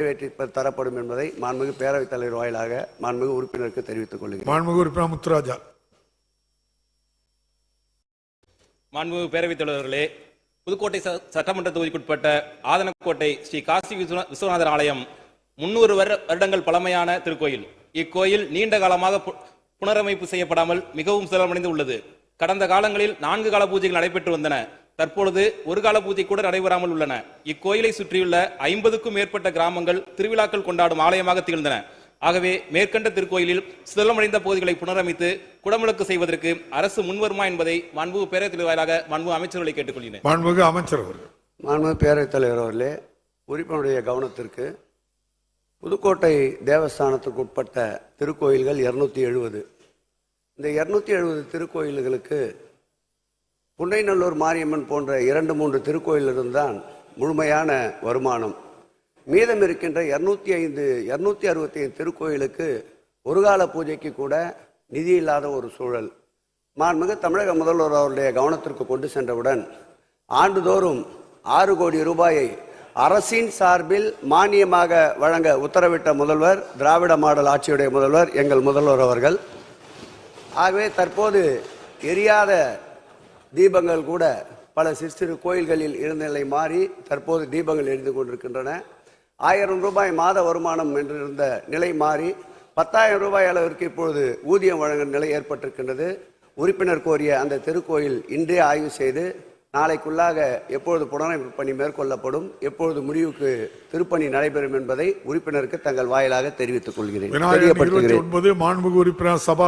நிறைவேற்றி தரப்படும் என்பதை மாண்புமிகு பேரவைத் தலைவர் வாயிலாக மாண்புமிகு உறுப்பினருக்கு தெரிவித்துக் கொள்கிறேன். மாண்புமிகு உறுப்பினர் முத்துராஜா. மாண்புமிகு பேரவைத் தலைவர்களே புதுக்கோட்டை சட்டமன்ற தொகுதிக்குட்பட்ட ஆதனக்கோட்டை ஸ்ரீ காசி விஸ்வநா- விஸ்வநாதர் ஆலயம் முன்னூறு வருடங்கள் பழமையான திருக்கோயில். இக்கோயில் நீண்ட காலமாக புனரமைப்பு செய்யப்படாமல் மிகவும் சிரமடைந்து உள்ளது கடந்த காலங்களில் நான்கு கால பூஜைகள் நடைபெற்று வந்தன. தற்பொழுது ஒரு கால பூஜை கூட நடைபெறாமல் உள்ளன. இக்கோயிலை சுற்றியுள்ள ஐம்பதுக்கும் மேற்பட்ட கிராமங்கள் திருவிழாக்கள் கொண்டாடும் ஆலயமாக திகழ்ந்தன. ஆகவே மேற்கண்ட திருக்கோயிலில் சிதலமடைந்த பகுதிகளை புனரமைத்து குடமுழுக்கு செய்வதற்கு அரசு முன்வருமா என்பதை மாண்புமிகு பேரவைத் தலைவர் வாயிலாக மாண்புமிகு அமைச்சர்களை கேட்டுக்கொள்கிறேன். மாண்புமிகு அமைச்சர் அவர்கள். மாண்புமிகு பேரவைத் தலைவர் அவர்களே உறுப்பினருடைய கவனத்திற்கு புதுக்கோட்டை தேவஸ்தானத்துக்கு உட்பட்ட திருக்கோயில்கள் இருநூத்தி எழுபது இந்த இருநூத்தி எழுபது திருக்கோயில்களுக்கு புன்னைநல்லூர் மாரியம்மன் போன்ற இரண்டு மூன்று திருக்கோயிலிருந்து தான் முழுமையான வருமானம். மீதம் இருக்கின்ற இரநூத்தி ஐந்து இருநூத்தி அறுபத்தி ஐந்து திருக்கோயிலுக்கு ஒரு கால பூஜைக்கு கூட நிதி இல்லாத ஒரு சூழல். மாண்புமிகு தமிழக முதல்வர் அவருடைய கவனத்திற்கு கொண்டு சென்றவுடன் ஆண்டுதோறும் ஆறு கோடி ரூபாயை அரசின் சார்பில் மானியமாக வழங்க உத்தரவிட்ட முதல்வர் திராவிட மாடல் ஆட்சியுடைய முதல்வர் எங்கள் முதல்வர் அவர்கள். ஆகவே தற்போது எரியாத தீபங்கள் கூட பல சிறு சிறு கோயில்களில் இருந்த நிலை மாறி தற்போது தீபங்கள் எரிந்து கொண்டிருக்கின்றன. ஆயிரம் ரூபாய் மாத வருமானம் என்று இருந்த நிலை மாறி பத்தாயிரம் ரூபாய் அளவிற்கு இப்பொழுது ஊதியம் வழங்கும் நிலை ஏற்பட்டிருக்கின்றது. உறுப்பினர் கோரிய அந்த திருக்கோயில் இன்றே ஆய்வு செய்து நாளைக்குள்ளாக எப்பொழுது புனரமைப்பு பணி மேற்கொள்ளப்படும் எப்பொழுது முடிவுக்கு திருப்பணி நடைபெறும் என்பதை உறுப்பினருக்கு தங்கள் வாயிலாக தெரிவித்துக் கொள்கிறேன். மாண்புமிகு உறுப்பினர் சபா